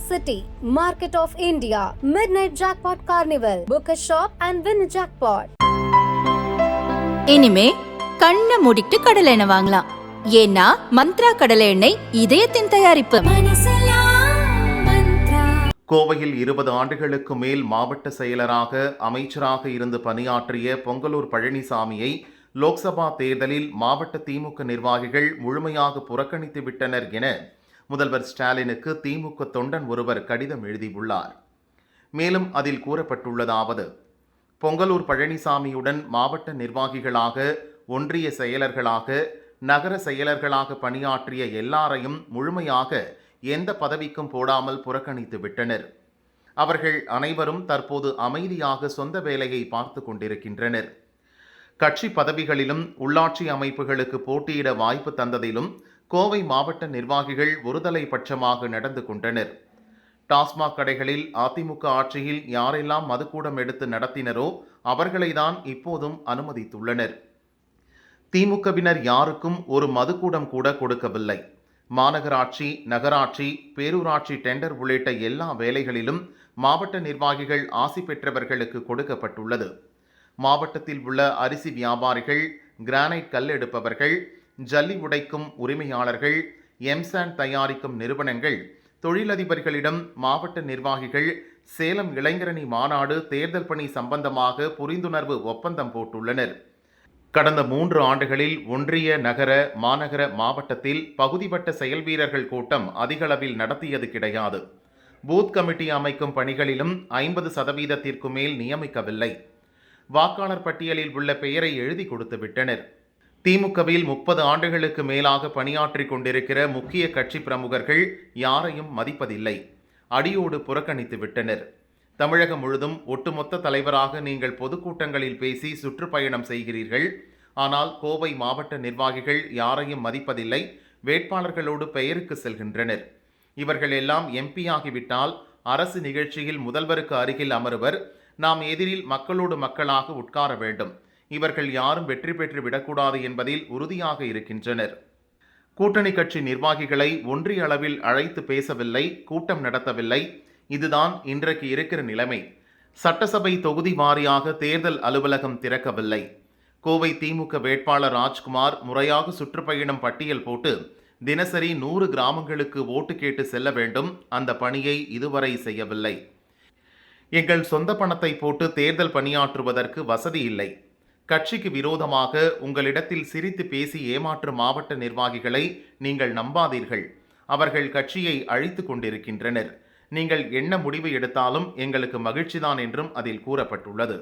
City, Market of India, Midnight Jackpot Carnival. Book a shop and win a jackpot. இனிமே கண்ணை மூடிட்டு கடலை எண்ணெய் வாங்கலாம் ஏன்னா மந்த்ரா கடலை எண்ணெய் இதயத்தின் தயாரிப்பு கோவையில் இருபது ஆண்டுகளுக்கு மேல் மாவட்ட செயலராக அமைச்சராக இருந்து பணியாற்றிய பொங்கலூர் பழனிசாமியை லோக்சபா தேர்தலில் மாவட்ட திமுக நிர்வாகிகள் முழுமையாக புறக்கணித்து விட்டனர் என முதல்வர் ஸ்டாலினுக்கு திமுக தொண்டன் ஒருவர் கடிதம் எழுதியுள்ளார். மேலும் அதில் கூறப்பட்டுள்ளதாவது பொங்கலூர் பழனிசாமியுடன் மாவட்ட நிர்வாகிகளாக ஒன்றிய செயலர்களாக நகர செயலர்களாக பணியாற்றிய எல்லாரையும் முழுமையாக எந்த பதவிக்கும் போடாமல் புறக்கணித்து விட்டனர். அவர்கள் அனைவரும் தற்போது அமைதியாக சொந்த வேலையை பார்த்து கொண்டிருக்கின்றனர். கட்சி பதவிகளிலும் உள்ளாட்சி அமைப்புகளுக்கு போட்டியிட வாய்ப்பு தந்ததிலும் கோவை மாவட்ட நிர்வாகிகள் ஒருதலை பட்சமாக நடந்து கொண்டனர். டாஸ்மாக் கடைகளில் அதிமுக ஆட்சியில் யாரெல்லாம் மதுக்கூடம் எடுத்து நடத்தினரோ அவர்களைதான் இப்போதும் அனுமதித்துள்ளனர். திமுகவினர் யாருக்கும் ஒரு மதுக்கூடம் கூட கொடுக்கவில்லை. மாநகராட்சி நகராட்சி பேரூராட்சி டெண்டர் உள்ளிட்ட எல்லா வேலைகளிலும் மாவட்ட நிர்வாகிகள் ஆசி பெற்றவர்களுக்கு கொடுக்கப்பட்டுள்ளது. மாவட்டத்தில் உள்ள அரிசி வியாபாரிகள் கிரானைட் கல் எடுப்பவர்கள் ஜல்லி உடைக்கும் உரிமையாளர்கள் எம்சாண்ட் தயாரிக்கும் நிறுவனங்கள் தொழிலதிபர்களிடம் மாவட்ட நிர்வாகிகள் சேலம் இளைஞரணி மாநாடு தேர்தல் பணி சம்பந்தமாக புரிந்துணர்வு ஒப்பந்தம் போட்டுள்ளனர். கடந்த மூன்று ஆண்டுகளில் ஒன்றிய நகர மாநகர மாவட்டத்தில் பகுதிவட்ட செயல்வீரர்கள் செயல் வீரர்கள் கூட்டம் அதிகளவில் நடத்தியது கிடையாது. பூத் கமிட்டி அமைக்கும் பணிகளிலும் ஐம்பது சதவீதத்திற்கு மேல் நியமிக்கவில்லை. வாக்காளர் பட்டியலில் உள்ள பெயரை எழுதி கொடுத்து விட்டனர். திமுகவில் முப்பது ஆண்டுகளுக்கு மேலாக பணியாற்றிக் கொண்டிருக்கிற முக்கிய கட்சி பிரமுகர்கள் யாரையும் மதிப்பதில்லை. அடியோடு புறக்கணித்து விட்டனர். தமிழகம் முழுதும் ஒட்டுமொத்த தலைவராக நீங்கள் பொதுக்கூட்டங்களில் பேசி சுற்றுப்பயணம் செய்கிறீர்கள். ஆனால் கோவை மாவட்ட நிர்வாகிகள் யாரையும் மதிப்பதில்லை. வேட்பாளர்களோடு பெயருக்கு செல்கின்றனர். இவர்கள் எல்லாம் எம்பி ஆகிவிட்டால் அரசு நிகழ்ச்சியில் முதல்வருக்கு அருகில் அமருவர் நாம் எதிரில் மக்களோடு மக்களாக உட்கார வேண்டும். இவர்கள் யாரும் வெற்றி பெற்று விடக்கூடாது என்பதில் உறுதியாக இருக்கின்றனர். கூட்டணி கட்சி நிர்வாகிகளை ஒன்றிய அளவில் அழைத்து பேசவில்லை கூட்டம் நடத்தவில்லை. இதுதான் இன்றைக்கு இருக்கிற நிலைமை. சட்டசபை தொகுதி வாரியாக தேர்தல் அலுவலகம் திறக்கவில்லை. கோவை திமுக வேட்பாளர் ராஜ்குமார் முறையாக சுற்றுப்பயணம் பட்டியல் போட்டு தினசரி நூறு கிராமங்களுக்கு ஓட்டு கேட்டு செல்ல வேண்டும். அந்த பணியை இதுவரை செய்யவில்லை. எங்கள் சொந்த பணத்தை போட்டு தேர்தல் பணியாற்றுவதற்கு வசதி இல்லை. கட்சிக்கு விரோதமாக உங்களிடத்தில் சிரித்து பேசி ஏமாற்றும் மாவட்ட நிர்வாகிகளை நீங்கள் நம்பாதீர்கள். அவர்கள் கட்சியை அழித்து கொண்டிருக்கின்றனர். நீங்கள் என்ன முடிவு எடுத்தாலும் எங்களுக்கு மகிழ்ச்சிதான் என்றும் அதில் கூறப்பட்டுள்ளது.